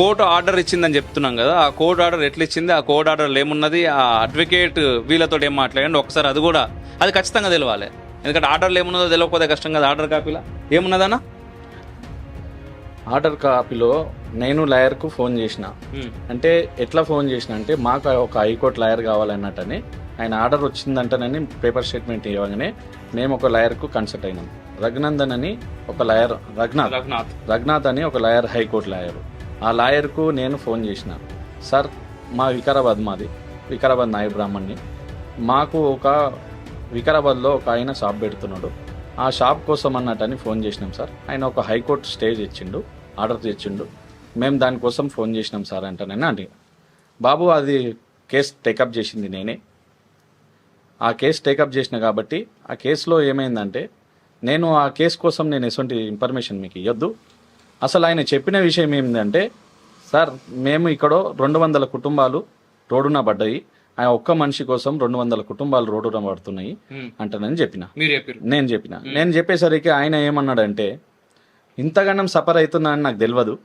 Court order ఇచ్చిందని చెప్తున్నాం కదా ఆ కోర్టు ఆర్డర్ ఎట్లా ఇచ్చింది ఆ కోర్టు ఆర్డర్ ఏమున్నది ఆ అడ్వకేట్ వీళ్ళతో ఏం మాట్లాడండి ఒకసారి అది కూడా అది ఖచ్చితంగా తెలవాలి. ఎందుకంటే ఆర్డర్లు ఏమున్నదో తెలియకపోతే కష్టం కదా ఆర్డర్ కాపీలా. ఏమున్నదన్నా? ఆర్డర్ కాపీలో నేను లాయర్కు ఫోన్ చేసిన. అంటే ఎట్లా ఫోన్ చేసిన అంటే మాకు ఒక హైకోర్టు లాయర్ కావాలన్నట్టని ఆయన ఆర్డర్ వచ్చిందంటనని పేపర్ స్టేట్మెంట్ ఇవ్వగానే మేము ఒక లాయర్కు కన్సల్ట్ అయినాం. రఘునందన్ అని ఒక లాయర్ రఘునాథ్. రఘునాథ్. రఘునాథ్ అని ఒక లాయర్ హైకోర్టు లాయర్. ఆ లాయర్కు నేను ఫోన్ చేసిన. సార్ మా వికారాబాద్ మాది. వికారాబాద్ నాయ బ్రాహ్మణ్ణి. మాకు ఒక వికారాబాద్లో ఒక ఆయన షాప్ పెడుతున్నాడు. ఆ షాప్ కోసం అన్నట్టని ఫోన్ చేసినాం సార్. ఆయన ఒక హైకోర్టు స్టేజ్ ఇచ్చిండు ఆర్డర్ తెచ్చిండు. మేము దానికోసం ఫోన్ చేసినాం సార్ అంటానని అంటే బాబు అది కేసు టేకప్ చేసింది నేనే. ఆ కేసు టేకప్ చేసిన కాబట్టి ఆ కేసులో ఏమైందంటే నేను ఆ కేసు కోసం నేను ఎటువంటి ఇన్ఫర్మేషన్ మీకు ఇవ్వద్దు అసలు ఆయన చెప్పిన విషయం ఏంటంటే సార్ మేము ఇక్కడ రెండు వందల కుటుంబాలు రోడ్డున పడ్డాయి. ఆ ఒక్క మనిషి కోసం రెండు వందల కుటుంబాలు రోడ్డున పడుతున్నాయి అంటానని చెప్పిన. నేను చెప్పిన. నేను చెప్పేసరికి ఆయన ఏమన్నాడంటే ఇంతగానం సఫర్ అవుతుందని నాకు తెలియదు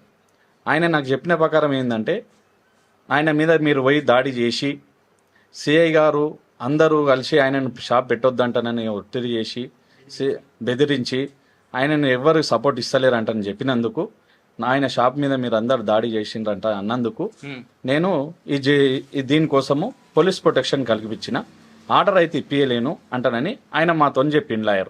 ఆయన నాకు చెప్పిన ప్రకారం ఏంటంటే ఆయన మీద మీరు పోయి దాడి చేసి సిఐ గారు అందరూ కలిసి ఆయనను షాప్ పెట్టొద్దంటనని ఒత్తిడి చేసి బెదిరించి ఆయనను ఎవరు సపోర్ట్ ఇస్తలేరంటని చెప్పినందుకు ఆయన షాప్ మీద మీరు అందరు దాడి చేసిండ్రంట అన్నందుకు ఉమ్, నేను ఈ దీనికోసము పోలీస్ ప్రొటెక్షన్ కల్పించిన ఆర్డర్ అయితే ఇప్పియలేను అంటానని ఆయన మాతో చెప్పిండు లాయర్